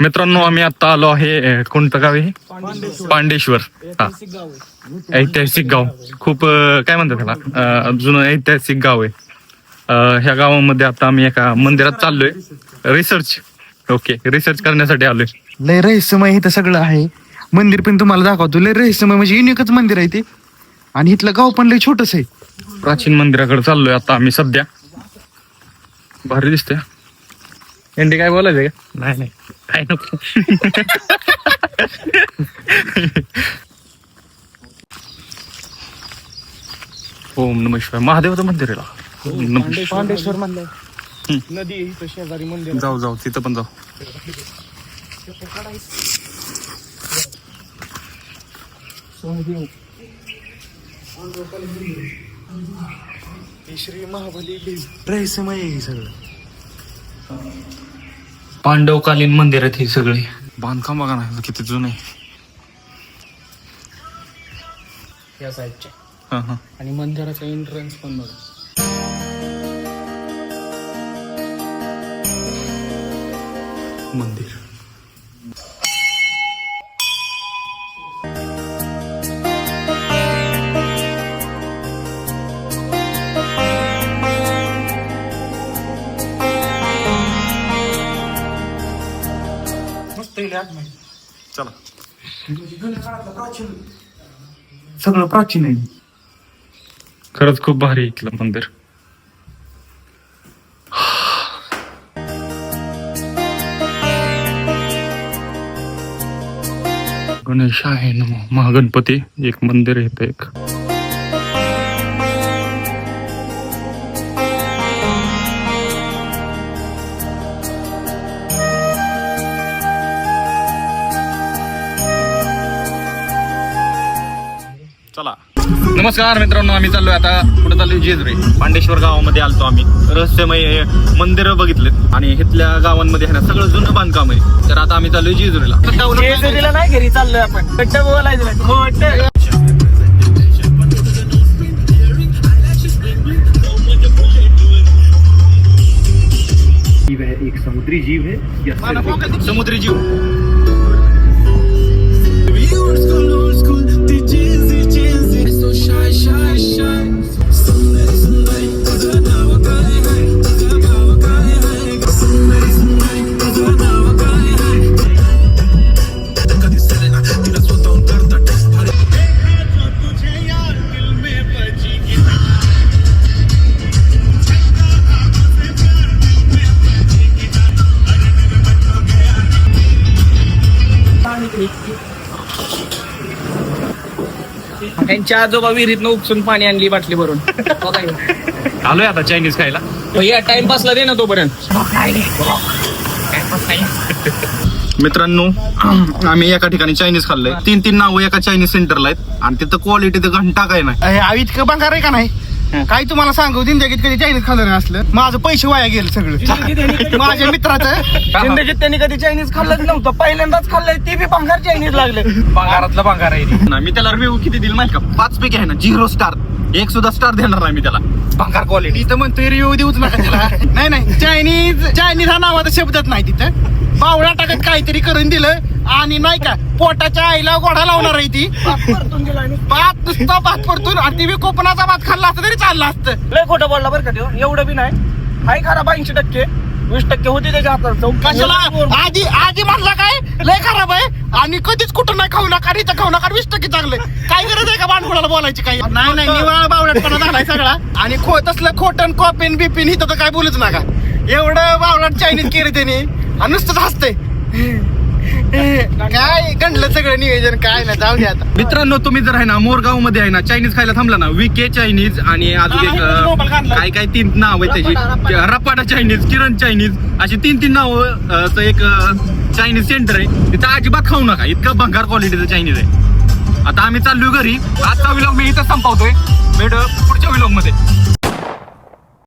मित्रांनो आम्ही आता आलो आहे कोणतं गाव आहे पांडेश्वर. हा. ऐतिहासिक गाव. खूप काय म्हणतात त्याला? जुनं ऐतिहासिक गाव आहे. ह्या गावामध्ये आता आम्ही एका मंदिरात चाललोय. रिसर्च ओके रिसर्च करण्यासाठी आलोय. लय रहस्यमय इथं सगळं आहे. मंदिर पण तुम्हाला दाखवतो. लय रहस्यमय म्हणजे युनिकच मंदिर आहे ते. आणि इथलं गाव पण लय छोटस आहे. प्राचीन मंदिराकडे चाललोय आता आम्ही सध्या. भारी दिसते एंडी काय बोलायचंय का? नाही नाही. काय नको. ओम नम शिवाय. महादेवाचं मंदिर आहे नमः. पांडेश्वर नदी आहे इथं शेजारी मंदिर जाऊ जाऊ. तिथं पण जाऊ. श्री महाबली रहस्यमय आहे हे सगळं. पांडवकालीन मंदिर आहेत ही सगळी. बांधकाम बघा ना किती जुनं आहे. या साईडच्या हा हा. आणि मंदिराचा एंट्रन्स पण बघा. मंदिर. सगळं प्राचीन आहे. खरंच खूप भारी आहे इथलं मंदिर. गणेश आहे ना महागणपती एक मंदिर आहे इथं एक. नमस्कार मित्रांनो आम्ही चाललोय आता कुठे चाललोय जेजुरी. पांडेश्वर गावामध्ये आलतो आम्ही. रहस्यमय मंदिर बघितलेत. आणि इथल्या गावांमध्ये आहे ना सगळं जुनं बांधकाम आहे. तर आता आम्ही चाललोय जेजुरीला. जेजुरीला नाही घरी चाललोय आपण. खट्ट बोलायचं खोट समुद्री जीव? त्यांच्या आजोबा विहिरीतनं उपसून पाणी आणली बाटली भरून. आलोय आता चायनीज खायला. भैया टाइमपासला दे ना तोपर्यंत. मित्रांनो आम्ही एका ठिकाणी चायनीज खाल्लंय. तीन तीन नावं एका चायनीज सेंटरला आहेत. आणि तिथं क्वालिटी तर घंटा काय नाही. इतकं बंगार आहे का नाही? काय तुम्हाला सांगू जिंदगीत कधी चायनीज खाल्लं नाही असलं. माझं पैसे वाया गेले सगळं. माझ्या मित्राचं. जिंदगीत त्यांनी कधी चायनीज खाल्लंच नव्हतं. पहिल्यांदाच खाल्लंय ते बी बंगार चायनीज लागले. बंगारातलं बंगार आहे ना मी त्याला रिव्ह्यू किती दिल माहिती का? पाच पैकी आहे ना झिरो स्टार एक सुद्धा स्टार देणार नाही मी त्याला. बंगार क्वालिटी इथं म्हणतोय रिव्ह्यू देऊच नका त्याला. नाही नाही. चायनीज चायनीज हा नावाचा शब्दच नाही तिथं. बावळा टाकत काहीतरी करून दिलं. आणि नाही का पोटाच्या आईला गोडा लावणार आहे ती. भात नुसता भात परतून आणि ती बी कोकणाचा भात खाल्ला असता तरी चालला असतं. लय खोटं बोलला बरं का त्यो. एवढं बी नाही. हाय खराब ऐंशी टक्के. वीस टक्के होते त्याच्या हातात कशाला? आधी आधी म्हणला काय? लय खराब आहे. आणि कधीच कुठं नाही खाऊ नका इथं खाऊ नका वीस टक्के चांगले. काय गरज आहे का बाणकुळाला बोलायची काही? नाही नाही निवाळा बावळटपणा झालाय सगळा. आणि खोत असलं खोटन कॉपीन बिपिन इथं तर काय बोलूच नका. एवढं बावळट चायनीज केलं त्याने. आणि नुसतंच हसते काय गंडलं सगळं नियोजन? काय ना जाऊ दे आता. मित्रांनो तुम्ही जर आहे ना मोरगावमध्ये आहे ना चायनीज खायला थांबला ना विके चायनीज आणि अजून एक अं, काय काय तीन नाव आहे त्याची. रपाटा चायनीज किरण चायनीज अशी तीन तीन नाव एक चायनीज सेंटर आहे. तिथं अजिबात खाऊ नका इतकं भंगार क्वालिटीचं चायनीज आहे. आता आम्ही चाललोय घरी. आजचा विलॉग मी इथं संपवतोय. भेट पुढच्या विलॉगमध्ये.